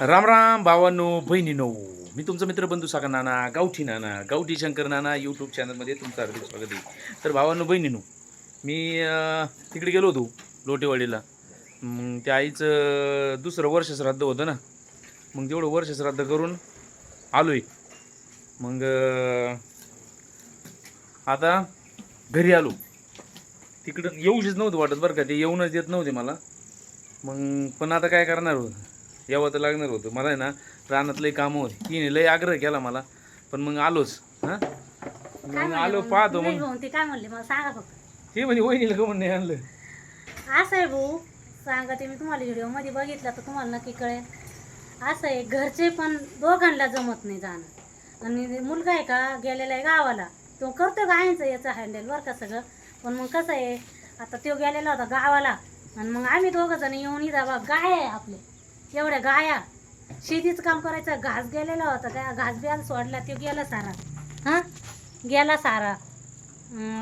राम राम भावांनो बहिणीनो मी तुमचा मित्र बंधू साका नाना गावठी नाना गावठी शंकर नाना यूट्यूब चॅनलमध्ये तुमचं हार्दिक स्वागत आहे. तर भावांनो बहिणीनो मी तिकडे गेलो होतो लोटेवाडीला. मग त्या आईचं दुसरं वर्ष श्राद्ध होतं ना. मग तेवढं वर्ष श्राद्ध करून आलो आहे मग आता घरी आलो. तिकडं येऊशीच नव्हतं वाटत बरं का ते येऊनच देत नव्हते मला. मग पण आता काय करणार होतं? यावं तर लागणार होतं. मला आहे ना रानात लय कामं होती. तिने लय आग्रह केला मला. पण मग आलोच. हां? मग आलो? पाहतो मग. भाऊ, ते काय म्हणले? मला सांगा फक्त. ते म्हणजे वहिनीला का नाही आणलं? असं आहे भाऊ. सांगा ते मी तुम्हाला व्हिडिओमध्ये बघितलं तर तुम्हाला नक्की कळेल. असं आहे घरचे पण दोघांना जमत नाही जाणं. आणि मुलगा आहे का गेलेला आहे गावाला. तो करतो गायांचं याचं हँडल बरं का सगळं? पण मग कसं आहे आता तो गेलेला होता गावाला. आणि मग आम्ही दोघं जण येऊन इथं बा गाय आहे आपले. एवढ्या गाया. शेतीचं काम करायचं. घास गेलेला होता. काय घास बियाला सोडला तो गेला सारा. हां? गेला सारा.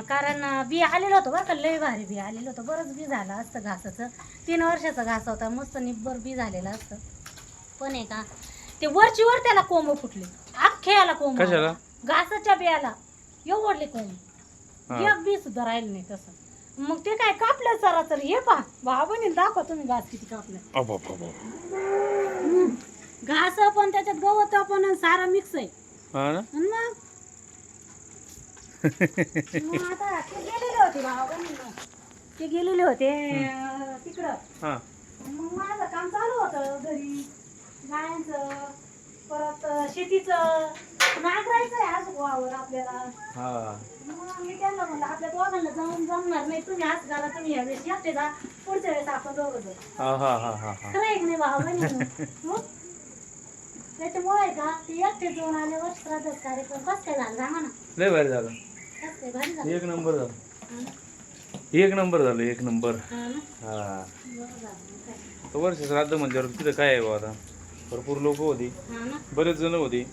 कारण बी आलेलं होतं बरं का. लय भारी बी आलेलं होतं. बरंच बी झालं असतं घासाचं. तीन वर्षाचा घास होता. मस्त निब्बर बी झालेलं असतं. पण आहे का ते वरची वर त्याला कोंब फुटले. अख्ख्याला कोंब. कशाला? घासाच्या बियाला. एवढले कोंब. एक बी सुद्धा राहिलं नाही तसं. मग ते काय कापलं सरा तर हे पहा. भावाने दाखवा तुम्ही घास किती कापलं. घास पण त्याच्यात गवत पण आणि सारा मिक्स आहे. हा ना? आणि मग? मग आता ते गेलेले होते भावा ते गेलेले होते अं, तिकडं. हां. मग माझं काम चालू होतं घरी. गायांचं. परत शेतीचं नांगरायचं आहे आज वावर आपल्याला. हां. मग मी त्यांना म्हणलं आपल्या दोघांना जाऊन जमणार नाही. तुम्ही आज घाला तुम्ही या वेळेस एकटे जा. पुढच्या वेळेस आपण दोघं जाऊ. हा हा हा हा हा. खरं आहे की नाही? मग? त्याच्यामुळे आहे का ते एकटे जाऊन आले वर्ष कार्यक्रम कसं काय झालं सांगा ना. लय भारी झालं. कसं काय भारी झालं. एक नंबर झालं. हा ना? एक नंबर झालं एक नंबर. हा ना? हा. बरं झालं मग काय. तर वर्ष श्राद्ध म्हणल्यावर तिथं काय आहे बा आता? भरपूर लोक होती हा ना? बरेच जण होते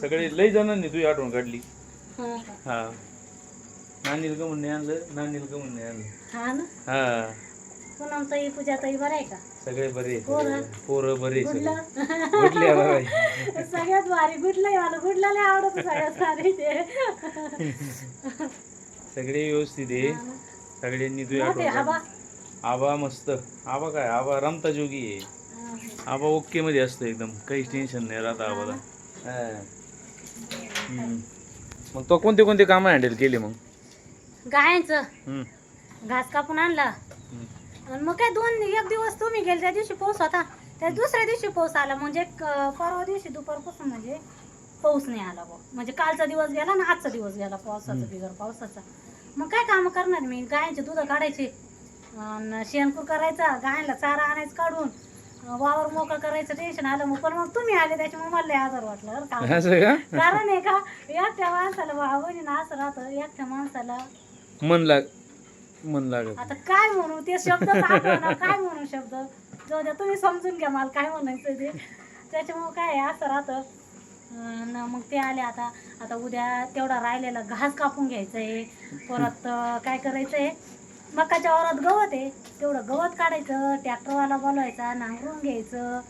सगळे लई जणांनी तुझी आठवण काढली हा का? हा नानील का म्हणणे आणलं नानील का म्हणणे आणलं हा ना हा बरं आहे का सगळे बरे. पोरं? पोरं बरे गुडलं सगळे. बाबा. सगळ्यात भारी गुडलं आहे मला गुडला लय आवडत सगळ्यात भारी ते सगळे व्यवस्थित आहे हा ना? सगळ्यांनी तुझी मोठे आठवण आबा काढली. आबा मस्त आबा काय आबा रमता जोगी आहे हा. आबा ओके मध्ये असतं एकदम. काहीच टेन्शन नाही राहत आबाला. हा. हम्म. मग तो कोणते कोणते कामं हँडल केले मग? गायांचं. हम्म. घास कापून आणला. हम्म. आणि मग काय दोन एक दिवस तुम्ही गेले त्या दिवशी पाऊस होता. त्या दुसऱ्या दिवशी पाऊस आला. म्हणजे क- परवा दिवशी दुपारपासून म्हणजे पाऊस नाही आला बुवा. म्हणजे कालचा दिवस गेला ना आजचा दिवस गेला पावसाचा बिगर पावसाचा. मग काय काम करणार मी? गायांचे दूध काढायचे. अन् शेणकूर करायचा गायांना चारा आणायचं काढून. वावर मोकळं करायचं टेन्शन आलं मग पण मग तुम्ही आले त्याच्यामुळे मला लय आजार वाटला बरं का. असं का? कारण आहे का एकट्या माणसाला भावनी ना असं राहतं एकट्या माणसाला मन लाग मन लागत आता काय म्हणू ते शब्द आठवना काय म्हणू शब्द? जाऊ द्या तुम्ही समजून घ्या मला काय म्हणायचं ते. त्याच्यामुळं काय आहे, असं राहतं. मग ते आले आता आता उद्या तेवढा राहिलेला घास कापून घ्यायचं आहे परत अं, काय करायचं आहे मकाच्या वावरात गवत आहे. तेवढं गवत काढायचं ट्रॅक्टरवाला बोलवायचा नांगरून घ्यायचं.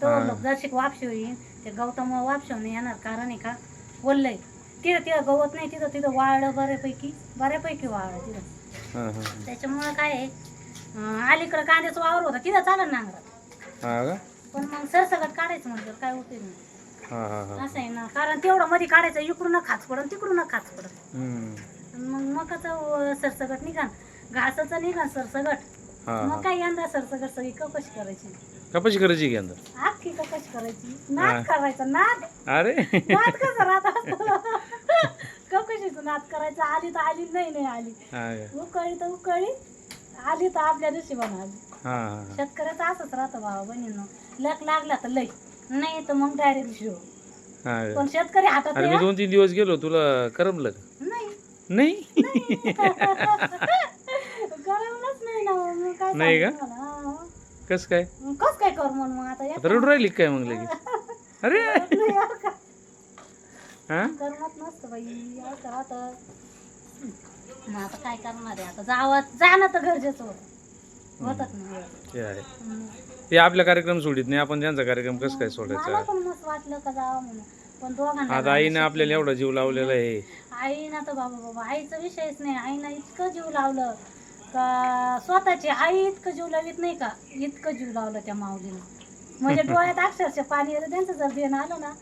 तो हा. जरशिक वापशी होईल ते गवतामुळे वापशी येणार. कारण आहे का बोललंय तिथं तिथं गवत नाही तिथं तिथं वाळलं बऱ्यापैकी बऱ्यापैकी वाळलं तिथं. हा हा. त्याच्यामुळं काय आहे अं, अलीकडं कांद्याचं वावर होता तिथं चालेल नांगरात. हा का? पण मग सरसकट काढायचं म्हणजे काय उपयोग नाही. हा हा हा. असं आहे ना कारण तेवढं मध्ये काढायचं इकडून खाच पडन तिकडून खाच पडन. हम्म. मग मकाचं सरसकट निघान घासाचं निघान सरसगट? हा मग हा. काय यंदा सरसगट सगळी कपाशी करायची? कपाशी करायची की अंदर अख्खी कपाशी करायची. नाद करायचा नाद. अरे. नाद कसं राहत? कपाशीचं नाद करायचं आली तर आली नाही नाही आली. हा का? उकळी तर उकळी आली तर आपल्या दिवशी आली. हा हा शेतकऱ्याचं असंच राहतं भावा बहिणीनं. लक लागला तर लई नाही तर मग डायरेक्ट शिव हा का? पण शेतकरी हातात अरे मी दोन तीन दिवस गेलो तुला करमलं का? हा? नाही? नाही. नाही काय का? सांगू तुम्हाला? हा. कस काय? मग कस काय कर म्हणून मग आता? आता रडू राहिली काय मग लगेच? अरे! हा? करमत नसतं बाई असं राहतं. मग आता काय करणार आहे? आता जावं जाणं तर गरजेचं होतं. होतात ना. वेळ. ते आहे. हम्म. ते आपला कार्यक्रम सोडित नाही आपण त्यांचा कार्यक्रम कसं काय मला सोडायचा? पण मस्त वाटलं का जावं म्हणून. पण दोघांना आता आईने आपल्याला एवढा जीव लावलेला आहे. आईना तर बाबा बाबा आईचा विषयच नाही. आईनं इतकं जीव लावलं. का स्वतःची आई इतकं जीव लावित नाही का? इतकं जीव लावलं त्या माऊलीनं. म्हणजे डोळ्यात अक्षरशः पाणी येतं त्यांचं जर देणं आलं ना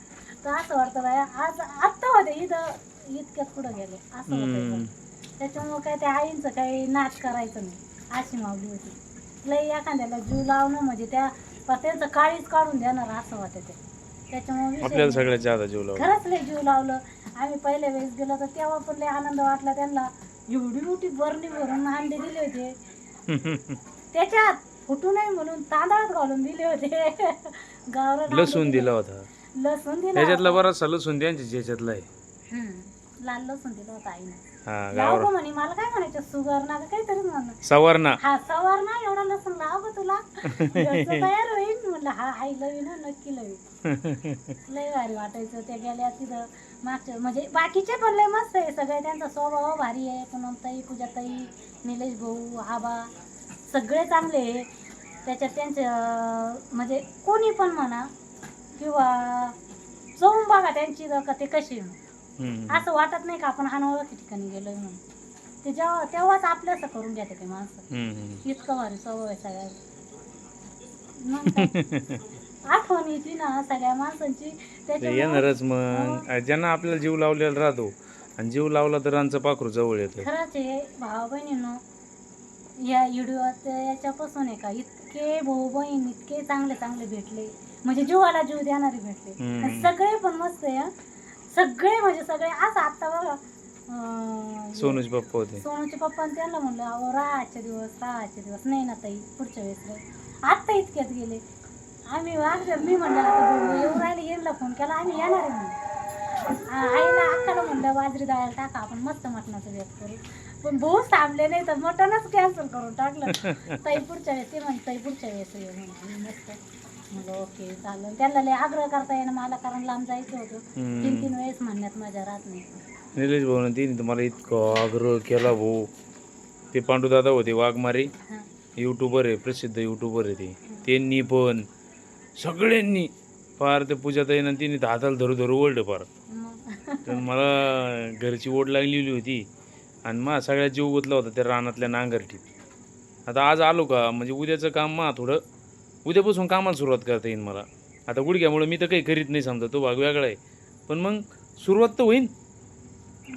तर असं वाटतं बाया आज आत्ता होते इथं इतक्यात पुढं गेले. असं. होतं त्याच्यामुळं काय त्या आईंचं काही नाच करायचं नाही अशी माऊली होती. लई एखाद्याला जीव लावणं म्हणजे त्या त्यांचं काळीच काढून देणार असं वाटतं ते. त्याच्यामुळे. सगळ्यात जादा जीव लावला खरंच लय जीव लावलं. आम्ही पहिल्या वेळेस गेलो तर तेव्हा पण लय आनंद वाटला त्यांना. एवढी मोठी बरणी भरून अंडे दिले होते. त्याच्यात फुटू नये म्हणून तांदळात घालून दिले होते. गावरान लसूण दिला. होता. लसूण दिला त्याच्यातला बराचसा लसूण त्यांच्या ज्याच्यातला आहे. हम्म. लाल लसूण दिलं होतं आईने. हा लाव गावरा गं म्हणे मला काय म्हणायचं? सुगर ना काहीतरी म्हणणं सवारणा. हा सवार ना एवढा लसूण लाव ग तुला. तयार होईल. म्हणलं हा आई लवी ना नक्की लवी लय भारी वाटायचं. त्या गेल्या तिथं मागच्या म्हणजे बाकीचे पण लय मस्त आहे. सगळे त्यांचा स्वभाव भारी आहे. पूनमताई पूजाताई निलेश भाऊ आबा सगळे चांगले आहे. त्याच्यात त्यांचे म्हणजे कोणी पण म्हणा किंवा जाऊन बघा त्यांची का ते कशी. असं वाटत नाही का आपण अनोळखी ठिकाणी गेलोय म्हणून. ते जेव्हा तेव्हाच आपल्यास करून घेते ते माणसं. इतकं भारी स्वभाव आहे सगळ्या? आठवण येते ना सगळ्या माणसांची. ते त्याच्यामुळे येणारच मग. ज्यांना आपल्याला जीव लावलेला राहतो आणि जीव लावला तर आमचं पाखरू जवळ येतं. खरंच आहे भाऊ बहिणीनं या व्हिडिओत याच्यापासून आहे का इतके भाऊ बहीण इतके चांगले चांगले भेटले. म्हणजे जीवाला जीव देणारे भेटले. हम्म. आणि सगळे पण मस्त आहे हं. सगळे म्हणजे सगळे असं आत्ता बघा अं, सोनूच बाप्पा होते. सोनूचे पप्पा आणि त्यांना म्हणलं अहो राहाचे दिवस राहाचे दिवस. नाही ना ताई पुढच्या वेळेस आत्ता इतक्यात गेले. आम्ही वागले मी म्हणलं आता येऊ राहिले येणला फोन केला आम्ही येणार आहे म्हणून आईला अक्काला म्हणलं बाजरी डाळायला टाका आपण मस्त मटणाचं वेट करू. पण भाऊ थांबले नाही तर मटणच कॅन्सल करून टाकलं. ताई पुढच्या वेळेस ते म्हणते ताई पुढच्या वेळेस ये म्हणून मस्त. म्हणलं ओके चालेल. त्यांना लय आग्रह करता येणं मला कारण लांब जायचं होतं. तीन तीन वेळेस म्हणण्यात माझ्या राहत नाही. निलेश भाऊ तिने तुम्हाला इतकं आग्रह केला भाऊ. ते पांडुदादा होते वाघमारे. युट्यूबर आहे प्रसिद्ध युट्यूबर आहे ते. त्यांनी पण सगळ्यांनी फार ते पूजाताईनं तिने तर हाताला धरू धरू ओढलं फार. तर मला घरची ओढ लागलेली होती आणि मा सगळ्यात जीव गुतला होता त्या रानातल्या नांगरटीत. आता आज आलो का म्हणजे उद्याचं काम मा थोडं उद्यापासून कामाला सुरुवात करता येईल मला. आता गुडघ्यामुळे मी तर काही करीत नाही समजा तो भाग वेगळा आहे. पण मग सुरुवात तर होईन.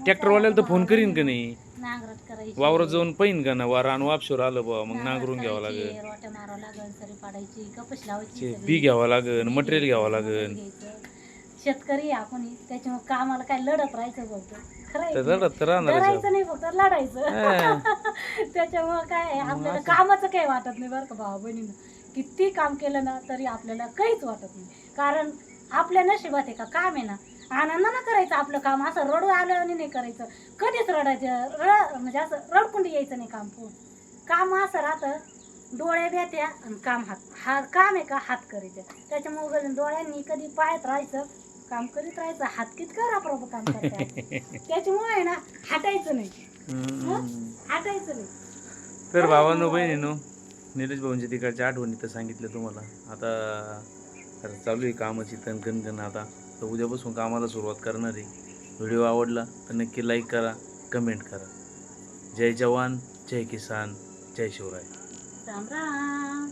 ट्रॅक्टरवाल्याला तर फोन करीन का नाही? नांगरट करायची वावरात जाऊन पाहिन का ना वारा आणि वापशोर आलं बा मग नांगरून घ्यावं लागेल रोट्या मारावं लागल सरी पाडायची कपश लावायची ते. बी घ्यावं लागेल मटेरियल घ्यावं लागेल घ्यायचं. शेतकरी आहे आपण त्याच्यामुळे कामाला काय लढत राहायचं फक्त खरं आहे तर की नाही? तर नाही फक्त लढायचं. त्याच्यामुळं काय आहे, आपल्याला. कामाचं काही वाटत नाही बरं का भाऊ बहिणीनं किती काम केलं ना तरी आपल्याला काहीच वाटत नाही कारण आपल्या नशिबात आहे का काम आहे ना आनंदानं करायचं आपलं काम. असं रडू आल्याने नाही करायचं. कधीच रडायचं. रड म्हणजे असं रडकुंडी यायचं नाही काम पूर्ण. काम असं राहतं डोळे बेत्या आणि काम हात. हात काम आहे का? हात करायचं. त्याच्यामुळे डोळ्यांनी कधी पायात राहायचं काम करीत राहायचं. हात कितकं राप्रप काम करतात त्याच्यामुळे आहे ना हटायचं नाही. हटायचं नाही. तर भावांनो बहिणीनो निलेश भाऊंची तिकडच्या आठवणी तर सांगितलं तुम्हाला. आता चालू आहे कामाची तणकणकण आता. तर उद्यापासून कामाला सुरुवात करणार आहे. व्हिडिओ आवडला तर नक्की लाईक करा कमेंट करा. जय जवान जय किसान जय शिवराय. राम राम.